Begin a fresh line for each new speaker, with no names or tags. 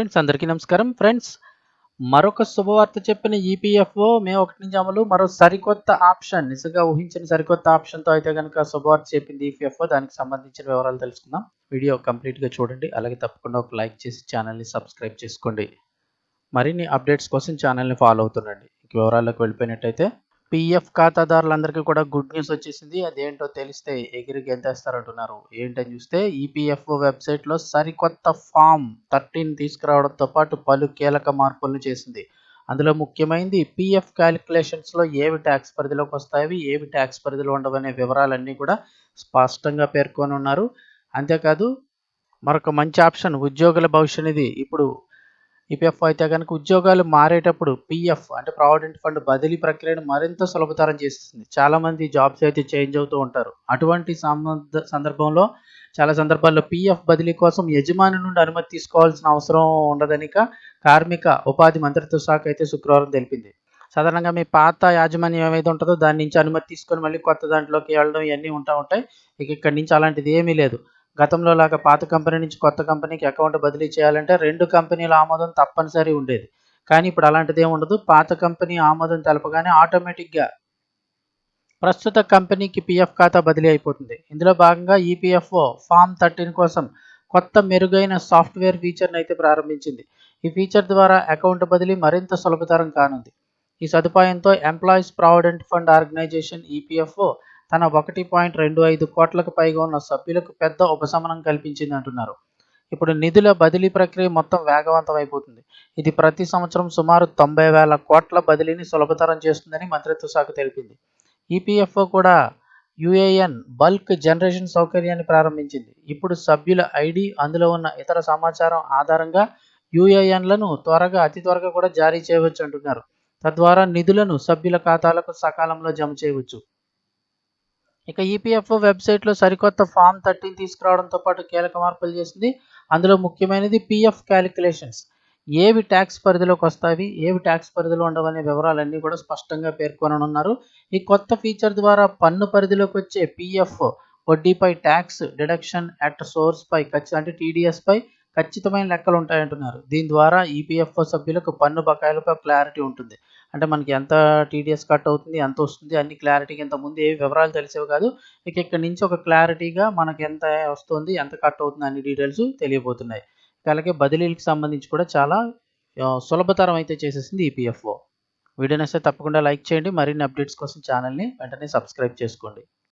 Friends అందరికీ నమస్కారం. Friends మరొక శుభవార్త చెప్పిన ఈపీఎఫ్ఓ మే ఒకటి నుంచి అమలు మరో సరికొత్త ఆప్షన్ నిజంగా ఊహించిన సరికొత్త ఆప్షన్తో అయితే కనుక శుభవార్త చెప్పింది ఈపీఎఫ్ఓ దానికి సంబంధించిన వివరాలు తెలుసుకుందాం. వీడియో కంప్లీట్గా చూడండి. అలాగే తప్పకుండా ఒక లైక్ చేసి ఛానల్ని సబ్స్క్రైబ్ చేసుకోండి. మరిన్ని అప్డేట్స్ కోసం ఛానల్ని ఫాలో అవుతుండండి. ఇక వివరాల్లోకి వెళ్ళిపోయినట్టయితే పిఎఫ్ ఖాతాదారులందరికీ కూడా గుడ్ న్యూస్ వచ్చేసింది. అదేంటో తెలిస్తే ఎగిరి గెంతేస్తారంటున్నారు. ఏంటని చూస్తే ఈపీఎఫ్ఓ వెబ్సైట్లో సరికొత్త ఫామ్ థర్టీన్ తీసుకురావడంతో పాటు పలు కీలక మార్పులను చేసింది. అందులో ముఖ్యమైనది పిఎఫ్ క్యాలిక్యులేషన్స్లో ఏవి ట్యాక్స్ పరిధిలోకి వస్తాయి ఏవి ట్యాక్స్ పరిధిలో ఉండవనే వివరాలన్నీ కూడా స్పష్టంగా పేర్కొని ఉన్నారు అంతేకాదు మరొక మంచి ఆప్షన్ ఉద్యోగుల భవిష్య నిధి ఇప్పుడు ఈపీఎఫ్ అయితే కనుక ఉద్యోగాలు మారేటప్పుడు పిఎఫ్ అంటే ప్రావిడెంట్ ఫండ్ బదిలీ ప్రక్రియను మరింత సులభతరం చేస్తుంది. చాలామంది జాబ్స్ అయితే చేంజ్ అవుతూ ఉంటారు. అటువంటి సంబంధ సందర్భంలో చాలా సందర్భాల్లో పిఎఫ్ బదిలీ కోసం యజమాని నుండి అనుమతి తీసుకోవాల్సిన అవసరం ఉండదనిక కార్మిక ఉపాధి మంత్రిత్వ శాఖ అయితే శుక్రవారం తెలిపింది. సాధారణంగా మీ పాత యాజమాన్యం ఏమైతే ఉంటుందో దాని నుంచి అనుమతి తీసుకొని మళ్ళీ కొత్త దాంట్లోకి వెళ్ళడం ఇవన్నీ ఉంటా ఉంటాయి. ఇక ఇక్కడి నుంచి అలాంటిది ఏమీ లేదు. గతంలో లాగా పాత కంపెనీ నుంచి కొత్త కంపెనీకి అకౌంట్ బదిలీ చేయాలంటే రెండు కంపెనీల ఆమోదం తప్పనిసరి ఉండేది. కానీ ఇప్పుడు అలాంటిది ఉండదు. పాత కంపెనీ ఆమోదం తెలపగానే ఆటోమేటిక్గా ప్రస్తుత కంపెనీకి పిఎఫ్ ఖాతా బదిలీ అయిపోతుంది. ఇందులో భాగంగా ఈపీఎఫ్ఓ ఫామ్ థర్టీన్ కోసం కొత్త మెరుగైన సాఫ్ట్వేర్ ఫీచర్ని అయితే ప్రారంభించింది. ఈ ఫీచర్ ద్వారా అకౌంట్ బదిలీ మరింత సులభతరం కానుంది. ఈ సదుపాయంతో employees provident fund organisation EPFO తన ఒకటి పాయింట్ రెండు ఐదు కోట్లకు పైగా ఉన్న సభ్యులకు పెద్ద ఉపశమనం కల్పించింది అంటున్నారు. ఇప్పుడు నిధుల బదిలీ ప్రక్రియ మొత్తం వేగవంతం అయిపోతుంది. ఇది ప్రతి సంవత్సరం సుమారు తొంభై వేల కోట్ల బదిలీని సులభతరం చేస్తుందని మంత్రిత్వ శాఖ తెలిపింది. ఈపీఎఫ్ఓ కూడా యుఏఎన్ బల్క్ జనరేషన్ సౌకర్యాన్ని ప్రారంభించింది. ఇప్పుడు సభ్యుల ఐడి అందులో ఉన్న ఇతర సమాచారం ఆధారంగా యుఏఎన్లను త్వరగా అతి త్వరగా కూడా జారీ చేయవచ్చు అంటున్నారు. తద్వారా నిధులను సభ్యుల ఖాతాలకు సకాలంలో జమ చేయవచ్చు. ఇక ఈపీఎఫ్ఓ వెబ్సైట్లో సరికొత్త ఫామ్ థర్టీన్ తీసుకురావడంతో పాటు కీలక మార్పులు చేసింది. అందులో ముఖ్యమైనది పిఎఫ్ క్యాలిక్యులేషన్స్ ఏవి ట్యాక్స్ పరిధిలోకి వస్తాయి? ఏవి ట్యాక్స్ పరిధిలో ఉండవనే వివరాలన్నీ కూడా స్పష్టంగా పేర్కొననున్నారు. ఈ కొత్త ఫీచర్ ద్వారా పన్ను పరిధిలోకి వచ్చే పిఎఫ్ వడ్డీపై ట్యాక్స్ డిడక్షన్ అట్ సోర్స్పై ఖచ్చితంగా అంటే టీడీఎస్పై ఖచ్చితమైన లెక్కలు ఉంటాయంటున్నారు. దీని ద్వారా ఈపీఎఫ్ఓ సభ్యులకు పన్ను బకాయిలపై క్లారిటీ ఉంటుంది. అంటే మనకి ఎంత టీడీఎస్ కట్ అవుతుంది ఎంత వస్తుంది అన్ని క్లారిటీకి ఇంత ముందు ఏ వివరాలు తెలిసేవి కాదు. ఇక ఇక్కడ నుంచి ఒక క్లారిటీగా మనకి ఎంత వస్తుంది ఎంత కట్ అవుతుంది అన్ని డీటెయిల్స్ తెలియబోతున్నాయి. అలాగే బదిలీలకు సంబంధించి కూడా చాలా సులభతరం అయితే చేసేసింది ఈపీఎఫ్ఓ వీడియో నచ్చితే తప్పకుండా లైక్ చేయండి. మరిన్ని అప్డేట్స్ కోసం ఛానల్ని వెంటనే సబ్స్క్రైబ్ చేసుకోండి.